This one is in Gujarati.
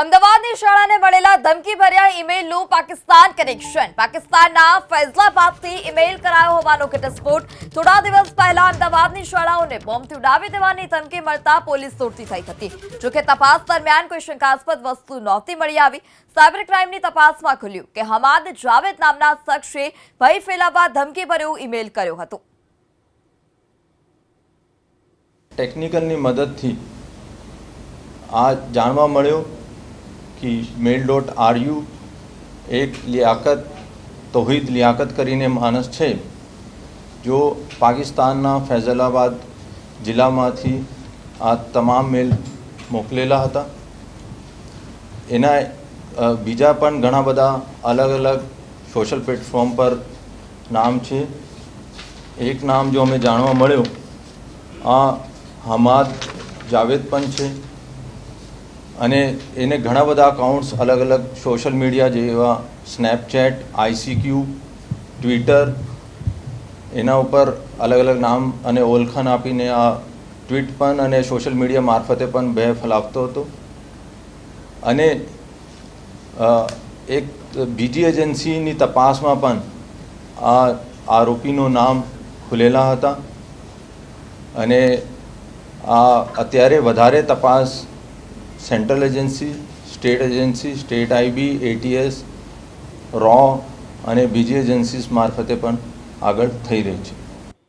અમદાવાદની શાળાને મળેલા ધમકીભર્યા ઈમેલનું પાકિસ્તાન કનેક્શન. પાકિસ્તાનના ફૈઝલાબાદથી ઈમેલ કરાયો હોવાનો ઘટસ્ફોટ. થોડા દિવસ પહેલા અમદાવાદની શાળાઓને બોમ્બથી ઉડાવી દેવાની ધમકી મળતા પોલીસ દોડતી થઈ હતી. જોકે તપાસ દરમિયાન કોઈ શંકાસ્પદ વસ્તુ નહોતી મળી આવી. સાયબર ક્રાઇમની તપાસમાં ખુલ્યું કે હમાદ જાવેદ નામના શખ્સે ભય ફેલાવવા ધમકીભર્યું ઈમેલ કર્યો હતો. ટેકનિકલની મદદથી આ જાણવા મળ્યો કે મેલ ડોટ આરયુ એક લિયાકત તોહિદ લિયાકત કરીને માણસ છે જો પાકિસ્તાનના ફૈઝલાબાદ જિલ્લામાંથી આ તમામ મેલ મોકલેલા હતા એના બીજા પણ ઘણા બધા અલગ અલગ સોશિયલ પ્લેટફોર્મ પર નામ છે એક નામ જો અમે જાણવા મળ્યું આ હમાદ જાવેદ પણ છે અને એને ઘણા બધા અકાઉન્ટ્સ અલગ અલગ સોશિયલ મીડિયા જેવા સ્નેપચેટ આઈસીક્યુ ટ્વિટર એના ઉપર અલગ અલગ નામ અને ઓળખાણ આપીને આ ટ્વીટ પણ અને સોશિયલ મીડિયા મારફતે પણ બે ફેલાવતો હતો. અને એક બીજી એજન્સીની તપાસમાં પણ આ આરોપીનું નામ ખુલેલા હતા. અને આ અત્યારે વધારે તપાસ central agency state agency state IB ATS row અને બીજી એજન્સીસ મારફતે પણ આગળ થઈ રહી છે.